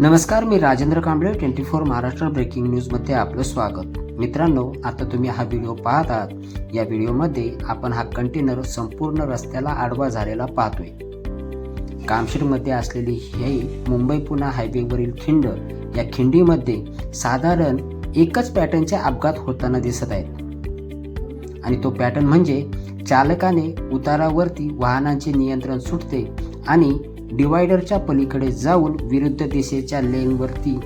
नमस्कार मी Rajendra Kamble twenty four Maharashtra breaking न्यूजमध्ये आपलं स्वागत. मित्रांनो आता तुम्ही हा व्हिडिओ पाहत आहात या व्हिडिओमध्ये आपण हा कंटेनर संपूर्ण रस्त्याला आडवा झालेला पाहतोय. कामशेडमध्ये असलेली ही मुंबई पुणे हायवेवरील खिंड या खिंडीमध्ये साधारण एकच पॅटर्नचे अपघात होताना दिसत आहेत. आणि तो पॅटर्न म्हणजे चालकाने उतारावरती वाहनांचे नियंत्रण सुटते आणि डिवायडरच्या पलीकडे जाऊन विरुद्ध दिशेच्या लेनवरती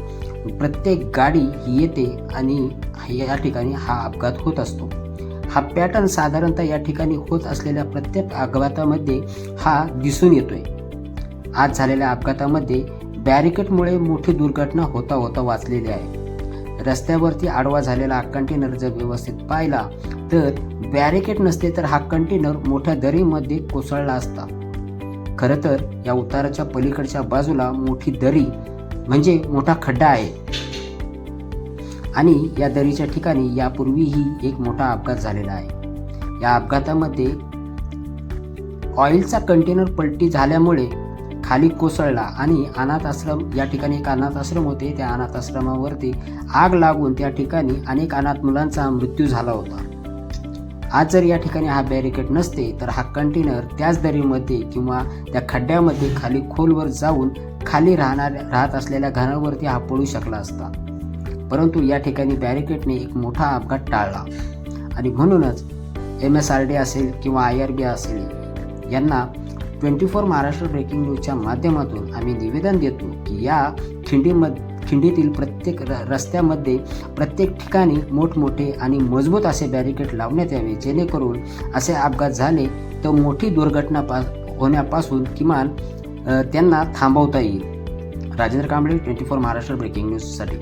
प्रत्येक गाडी ही येते आणि या ठिकाणी हा अपघात होत असतो. हा पॅटर्न साधारणतः या ठिकाणी होत असलेल्या प्रत्येक अपघातामध्ये हा दिसून येतोय. आज झालेल्या अपघातामध्ये बॅरिकेडमुळे मोठी दुर्घटना होता होता वाचलेली आहे. रस्त्यावरती आडवा झालेला हा कंटेनर जर व्यवस्थित पाहिला तर बॅरिकेड नसते तर हा कंटेनर मोठ्या दरीमध्ये कोसळला असता. खरं तर या उताराच्या पलीकडच्या बाजूला मोठी दरी म्हणजे मोठा खड्डा आहे. आणि या दरीच्या ठिकाणी यापूर्वीही एक मोठा अपघात झालेला आहे. या अपघातामध्ये ऑइलचा कंटेनर पलटी झाल्यामुळे खाली कोसळला आणि अनाथ आश्रम या ठिकाणी एक अनाथ आश्रम होते. त्या अनाथ आश्रमावरती आग लागून त्या ठिकाणी अनेक अनाथ मुलांचा मृत्यू झाला होता. आज जर या ठिकाणी हा बॅरिकेड नसते तर हा कंटेनर त्याच दरीमध्ये किंवा त्या खड्ड्यामध्ये खाली खोलवर जाऊन खाली राहणार राहत असलेल्या घरावरती हा पळू शकला असता. परंतु या ठिकाणी बॅरिकेडने एक मोठा अपघात टाळला. आणि म्हणूनच एम एस आर डी असेल किंवा आय आर बी असेल यांना ट्वेंटी फोर महाराष्ट्र ब्रेकिंग न्यूजच्या माध्यमातून आम्ही निवेदन देतो की या खिंडीमध्ये खिंडीतील प्रत्येक र रस्त्यामध्ये प्रत्येक ठिकाणी मोठमोठे आणि मजबूत असे बॅरिकेड लावण्यात यावे जेणेकरून असे अपघात झाले तर मोठी दुर्घटना पा होण्यापासून किमान त्यांना थांबवता येईल. Rajendra Kamble twenty four Maharashtra breaking न्यूजसाठी.